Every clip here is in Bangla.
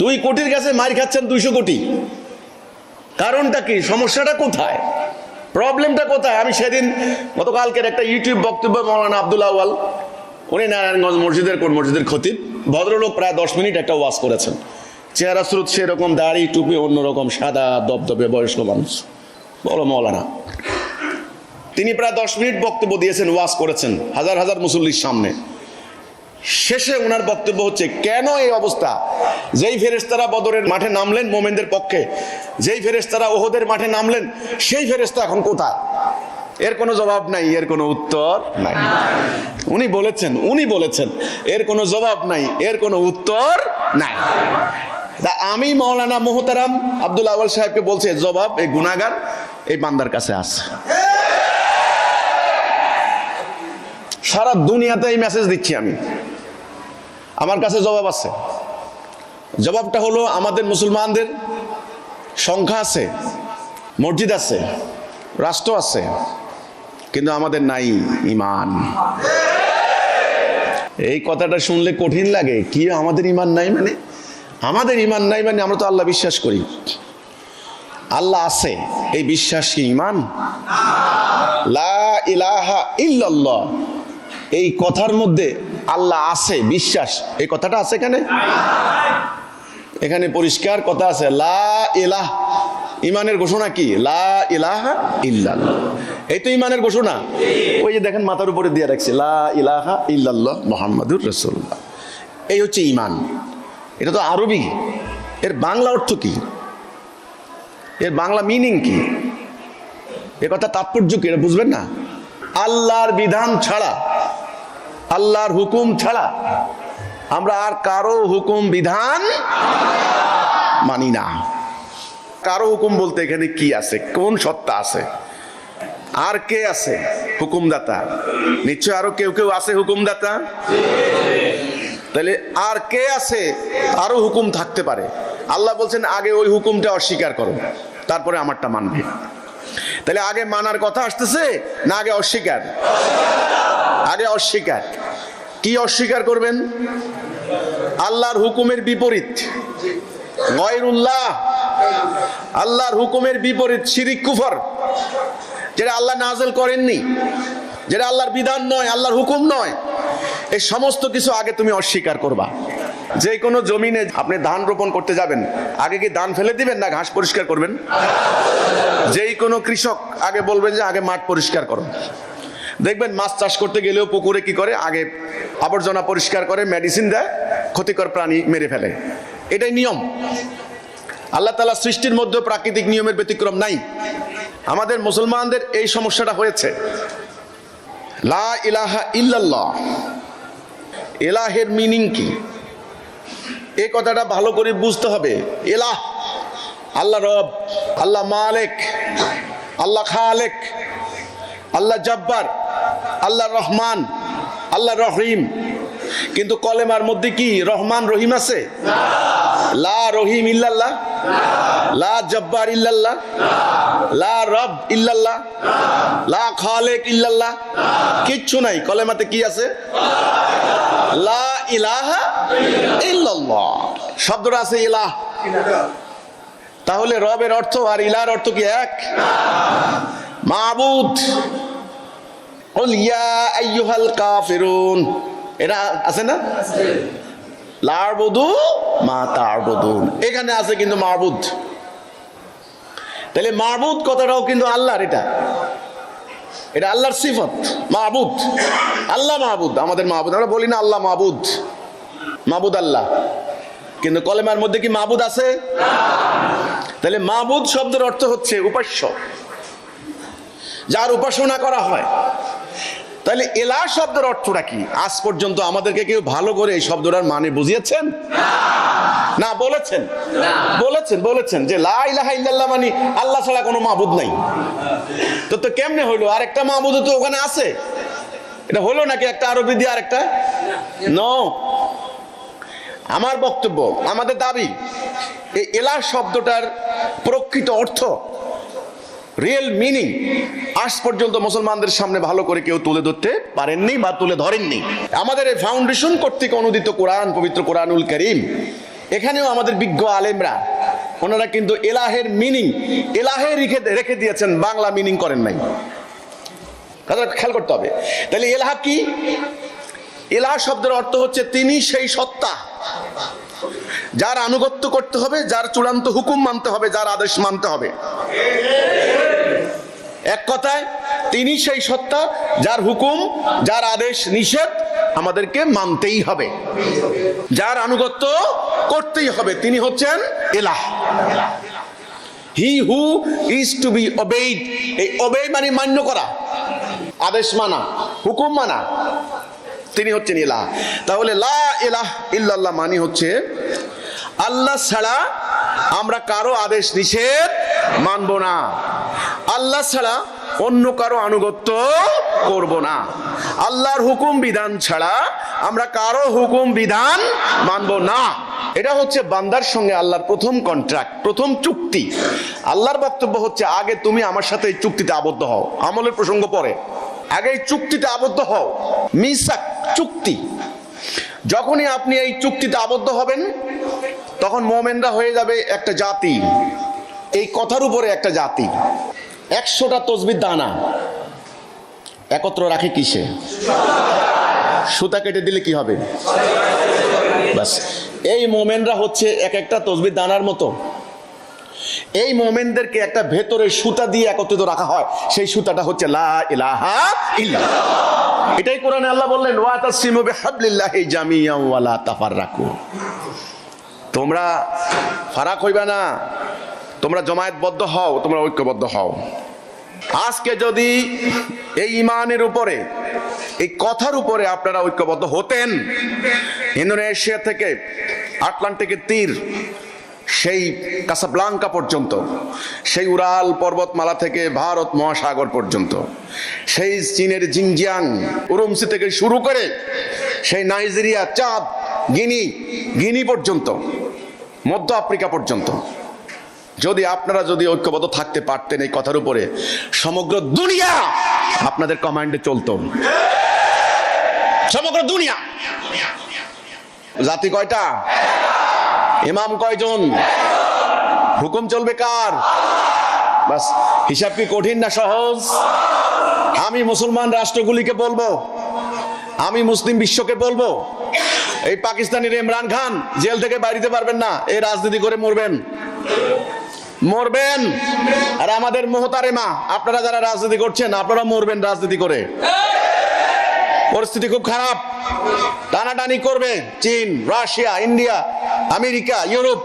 দুই কোটির কাছে মার খাচ্ছেন দুইশো কোটি। কারণটা কি? সমস্যাটা কোথায়? প্রবলেমটা কোথায়? আমি সেদিন গতকালকের একটা ইউটিউব বক্তব্য মৌলানা আব্দুল আওয়াল উনি নারায়ণগঞ্জ মসজিদের কোন মসজিদের খতিব, ভদ্রলোক প্রায় দশ মিনিট একটা ওয়াজ করেছেন। চেহারা স্রোত সেরকম, দাড়ি, টুপি, অন্যরকম, সাদা, দবদবে, বয়স্ক মানুষ। বলো মৌলানা। তিনি প্রায় দশ মিনিট বক্তব্য দিয়েছেন, ওয়াজ করেছেন, হাজার হাজার মুসল্লির সামনে। শেষে ওনার বক্তব্য হচ্ছে, কেন এই অবস্থা? যেই ফেরেস্তারা বদরের মাঠে নামলেন মোমেনদের পক্ষে, যেই ফেরেস্তারা ওহদের মাঠে নামলেন, সেই ফেরেস্তা এখন কোথায়? এর কোনো জবাব নাই, এর কোনো উত্তর নাই। উনি বলেছেন উনি বলেছেন, এর কোনো জবাব নাই, এর কোনো উত্তর নাই। তা আমি মৌলানা মোহতারাম আব্দুল আওয়াল সাহেবকে বলছে, জবাব এই গুনাগার এই বান্দার কাছে আছে সারা দুনিয়াতে এই মেসেজ দিচ্ছি আমি। আমার কাছে জবাব আছে। জবাবটা হলো আমাদের মুসলমানদের সংখ্যা আছে, মসজিদ আছে, রাষ্ট্র আছে, কিন্তু আমাদের নাই ইমান। এই কথাটা শুনলে কঠিন লাগে, কি আমাদের ইমান নাই মানে? আমাদের ইমান নাই মানে আমরা তো আল্লাহ বিশ্বাস করি। আল্লাহ আছে, এই বিশ্বাস কি ইমান? লা ইলাহা ইল্লাল্লাহ। এই কথার মধ্যে আল্লাহ আছে, বিশ্বাস। এই কথাটা আছে এখানে? এখানে পরিষ্কার কথা আছে। লা ইলাহ, ইমানের ঘোষণা কি? লা ইলাহা ইল্লাল্লাহ। এই তো ইমানের ঘোষণা। ওই যে দেখেন মাথার উপরে দিয়ে রাখছে। লা ইলাহা ইল্লাল্লাহ মোহাম্মদুর রসুল্লাহ এই হচ্ছে ইমান। এটা তো আরবি। এর বাংলা অর্থ কি? এর বাংলা মিনিং কি? এ কথা তাৎপর্য কি? এটা বুঝবেন না? আল্লাহর বিধান ছাড়া আল্লাহর হুকুম ছাড়া আমরা আর কারও হুকুম বিধান মানি না। কারও হুকুম বলতে এখানে কি আছে? কোন সত্তা আছে? আর কে আছে হুকুমদাতা? নিশ্চয় আরও কেউ কেউ আছে হুকুমদাতা? তাহলে আর কে আছে আরও হুকুম থাকতে পারে। আল্লাহ বলছেন, আগে ওই হুকুমটা অস্বীকার করো, তারপরে আমারটা মানবে। তাহলে আগে মানার কথা আসতেছে না আগে অস্বীকার? আগে অস্বীকার। কি অস্বীকার করবেন? আল্লাহর হুকুমের বিপরীত। আল্লাহর হুকুমের বিপরীত শিরিক কুফর, যেটা আল্লাহ নাজেল করেননি, যেটা আল্লাহর বিধান নয়, আল্লাহর হুকুম নয় এই সমস্ত কিছু আগে তুমি অস্বীকার করবা। যে কোনো জমিনে আপনি ধান রোপণ করতে যাবেন, আগে কি ধান ফেলে দিবেন না ঘাস পরিষ্কার করবেন? যেই কোনো কৃষক আগে বলবেন যে আগে মাঠ পরিষ্কার করো। দেখবেন মাছ চাষ করতে গেলেও পুকুরে কি করে? আগে আবর্জনা পরিষ্কার করে মেডিসিন দেয়, ক্ষতিকর প্রাণী মেরে ফেলে। এটাই নিয়ম। আল্লাহ তালা সৃষ্টির মধ্যে প্রাকৃতিক নিয়মের ব্যতিক্রম নাই। আমাদের মুসলমানদের এই সমস্যাটা হয়েছে। লা ইলাহা ইল্লাল্লাহ। এলাহের মিনিং কি? এ কথাটা ভালো করে বুঝতে হবে। এলাহ, আল্লাহ রব, আল্লাহ মালেক, আল্লাহ খালেক, আল্লাহ জব্বার। আল্লাহ রহমান, আল্লাহ রহিম। কিন্তু কলেমার মধ্যে কি রহমান, রহিম আছে? লা রহিম ইল্লাল্লাহ, লা জব্বার ইল্লাল্লাহ, লা রব ইল্লাল্লাহ, লা খালেক ইল্লাল্লাহ। কিচ্ছু নাই, কলেমাতে কি আছে? লা ইলাহা ইল্লাল্লাহ। শব্দটা আছে ইলাহ। তাহলে রবের অর্থ আর ইলার অর্থ কি এক? মাবুদ। ইয়া আইয়ুহাল কাফিরুন এটা আছে না? লারবধু মা তারবধুন এখানে আছে কিন্তু মারবুদ তাহলে মাহবুদ কথাটাও কিন্তু আল্লাহর এটা। এটা আল্লাহর সিফত মাহবুদ আল্লাহ মাহবুদ আমাদের মাহবুদ আমরা বলি না আল্লাহ মাহবুদ মাহবুদ আল্লাহ। কিন্তু কলেমার মধ্যে কি মাহবুদ আছে? তাহলে মাহবুদ শব্দের অর্থ হচ্ছে উপাস্য। যার উপাসনা করা হয়। তাহলে এলা শব্দের অর্থটা কি? আজ পর্যন্ত আমাদেরকে কেউ ভালো করে এই শব্দটার মানে বুঝিয়েছেন? না বলেছেন। বলেছেন বলেছেন যে লা ইলাহা ইল্লাল্লাহ মানে আল্লাহ ছাড়া কোনো মাহবুদ নাই। তো তো কেমনে হইল আরেকটা মাহবুদ তো ওখানে আছে। এটা হলো নাকি একটা আরবি দিয়ে আরেকটা? নো। আমার বক্তব্য আমাদের দাবি এই এলা শব্দটার প্রকৃত অর্থ রিয়েল মিনিং আজ পর্যন্ত মুসলমানদের সামনে ভালো করে কেউ তুলে ধরতে পারেননি বা তুলে ধরেননি। আমাদের এই ফাউন্ডেশন কর্তৃক অনুদিত কোরআন, পবিত্র কোরআনুল করিম। এখানেও আমাদের বিজ্ঞ আলেমরা, ওনারা কিন্তু এলাহের মিনিং এলাহে রেখে রেখে দিয়েছেন, বাংলা মিনিং করেন নাই। কথা খেয়াল করতে হবে। তাহলে এলাহা কি? এলাহা শব্দের অর্থ হচ্ছে তিনি সেই সত্তা, যার আনুগত্য করতে হবে, যার চূড়ান্ত হুকুম মানতে হবে, যার আদেশ মানতে হবে। এক কথায়, তিনি সেই সত্তা যার হুকুম, যার আদেশ নিষেধ আমাদেরকে মানতেই হবে। যার আনুগত্য করতেই হবে, তিনি হচ্ছেন এলাহ। He who is to be obeyed এই অবেই মানে মান্য করা, আদেশ মানা, হুকুম মানা, তিনি হচ্ছেন ইলাহ তাহলে লা এলাহ ইল্লাল্লাহ মানে হচ্ছে, আল্লাহ ছাড়া আমরা কারও আদেশ নিষেধ মানব না। আল্লাহ ছাড়া অন্য কারও আনুগত্য করব না। আল্লাহর হুকুম বিধান ছাড়া আমরা কারও হুকুম বিধান মানব না। এটা হচ্ছে বান্দার সঙ্গে আল্লাহর প্রথম কন্ট্রাক্ট প্রথম চুক্তি। আল্লাহর বক্তব্য হচ্ছে, আগে তুমি আমার সাথে এই চুক্তিতে আবদ্ধ হও। আমলের প্রসঙ্গ পরে, আগে এই চুক্তিতে আবদ্ধ হও। মিসাক, চুক্তি। যখনই আপনি এই চুক্তিতে আবদ্ধ হবেন, তখন মোমেনরা হয়ে যাবে একটা জাতি। এই কথার উপরে একটা জাতি। একশোটা তসবির দানা। একত্র রাখে কিসে? সুতা কেটে দিলে কি হবে? এই মোমেনরা হচ্ছে এক একটা তসবির দানার মতো। এই মোমেনদেরকে একটা ভেতরে সুতা দিয়ে একত্রিত রাখা হয়। সেই সুতাটা হচ্ছে লা ইলাহা ইল্লাল্লাহ। এটাই কোরআনে আল্লাহ বললেন, ওয়া তাসিমু বিহাবলিল্লাহি জামিয়ান ওয়া তাফাররাকু। তোমরা ফারাক হইবা না। তোমরা জমায়েতবদ্ধ হও, তোমরা ঐক্যবদ্ধ হও। আজকে যদি এই ইমানের উপরে, এই কথার উপরে আপনারা ঐক্যবদ্ধ হতেন, ইন্দোনেশিয়া থেকে আটলান্টিকের তীর, সেই কাসাব্লাঙ্কা পর্যন্ত, সেই উড়াল পর্বতমালা থেকে ভারত মহাসাগর পর্যন্ত, সেই চীনের জিংজিয়াং উরুমসি থেকে শুরু করে, সেই নাইজেরিয়া, চাঁদ, গিনি গিনি পর্যন্ত, মধ্য আফ্রিকা পর্যন্ত যদি আপনারা যদি ঐক্যবদ্ধ থাকতে পারতেন এই কথার উপরে, সমগ্র দুনিয়া আপনাদের কমান্ডে চলতো। সমগ্র দুনিয়া। জাতি কয়টা? ইমাম কয়জন? হুকুম চলবে কার? হিসাব কি কঠিন না সহজ? আমি মুসলমান রাষ্ট্রগুলিকে বলব, আমি মুসলিম বিশ্বকে বলব, এই পাকিস্তানের ইমরান খান জেল থেকে বাড়িতে পারবেন না, এই রাজনীতি করে মরবেন। মরবেন। আর আমাদের মোহতারেমা, আপনারা যারা রাজনীতি করছেন, আপনারা মরবেন রাজনীতি করে। পরিস্থিতি খুব খারাপ। টানাটানি করবে চীন, রাশিয়া, ইন্ডিয়া, আমেরিকা, ইউরোপ।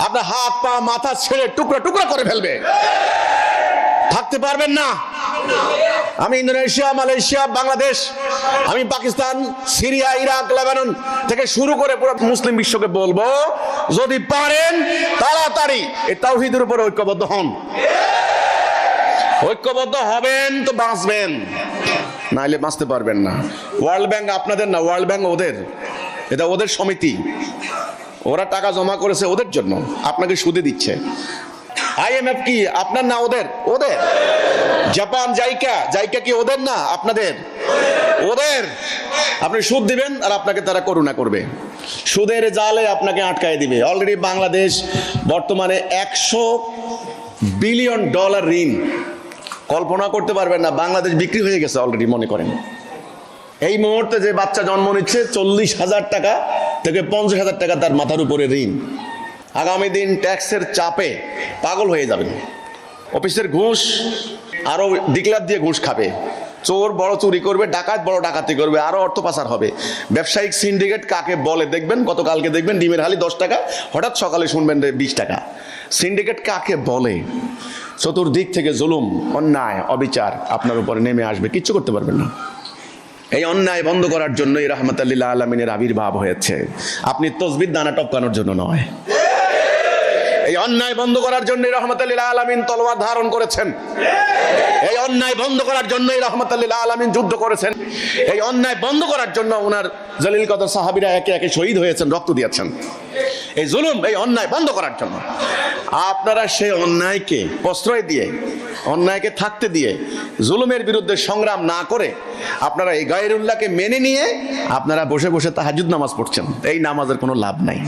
আপনার হাত, পা, মাথা ছেড়ে টুকরা টুকরা করে ফেলবে। থাকতে পারবেন না। আমি ইন্দোনেশিয়া, মালয়েশিয়া, বাংলাদেশ, আমি পাকিস্তান, সিরিয়া, ইরাক, লেবানন থেকে শুরু করে পুরো মুসলিম বিশ্বকে বলব, যদি পারেন তাড়াতাড়ি, এই তাওহিদের উপরে ঐক্যবদ্ধ হন। ঐক্যবদ্ধ হবেন তো বাঁচবেন, নাইলে বাঁচতে পারবেন না। ওয়ার্ল্ড ব্যাংক আপনাদের না, ওয়ার্ল্ড ব্যাংক ওদের, এটা ওদের সমিতি। ওরা টাকা জমা করেছে ওদের জন্য, আপনাকে সুদে দিচ্ছে। আইএমএফ কি, আপনার না ওদের? ওদের। Japan, JICA. জাইকা কি ওদের না? আপনাদের? ওদের। আপনি সুদ দিবেন আর আপনাকে তারা করুণা করবে। সুদের জালে আপনাকে আটকায় দিবে। অলরেডি বাংলাদেশ বর্তমানে একশো বিলিয়ন ডলার ঋণ। কল্পনা করতে পারবেন না, বাংলাদেশ বিক্রি হয়ে গেছে অলরেডি মনে করেন। এই মুহূর্তে যে বাচ্চা জন্ম নিচ্ছে, চল্লিশ হাজার টাকা থেকে পঞ্চাশ হাজার টাকা তার মাথার উপরে ঋণ। আগামী দিন ট্যাক্সের চাপে পাগল হয়ে যাবেন। অফিসের ঘুষ আরও ডিক্লার দিয়ে ঘুষ খাবে। চোর বড় চুরি করবে, ডাকাত বড় ডাকাতি করবে, আরও অর্থ পাচার হবে। ব্যবসায়িক সিন্ডিকেট কাকে বলে দেখবেন? গতকালকে দেখবেন ডিমের হালি দশ টাকা, হঠাৎ সকালে শুনবেন বিশ টাকা। সিন্ডিকেট কাকে বলে? চতুর্দিক থেকে জুলুম, অন্যায়, অবিচার আপনার উপরে নেমে আসবে, কিচ্ছু করতে পারবেন না। এই অন্যায় বন্ধ করার জন্য এই জন্যই রহমতাল্লিল্লাহ আলমিনের আবির্ভাব হয়েছে। আপনি তসবির দানা টপকানোর জন্য নয়। এই অন্যায় বন্ধ করার জন্যই রহমতাল্লিল্লাহ আলমিন তলোয়ার ধারণ করেছেন। এই অন্যায় বন্ধ করার জন্যই রহমতাল্লিল্লাহ আলমিন যুদ্ধ করেছেন। এই অন্যায় বন্ধ করার জন্য ওনার জলিল কদর সাহাবিরা একে একে শহীদ হয়েছেন, রক্ত দিয়েছেন। এই জুলুম, এই অন্যায় বন্ধ করার জন্য। আপনারা সেই অন্যায়কে প্রশ্রয় দিয়ে, অন্যায়কে থাকতে দিয়ে জুলুমের বিরুদ্ধে সংগ্রাম না করে আপনারা এই গায়রুল্লাহকে মেনে নিয়ে আপনারা বসে বসে তাহাজুদ নামাজ পড়ছেন। এই নামাজের কোনো লাভ নাই।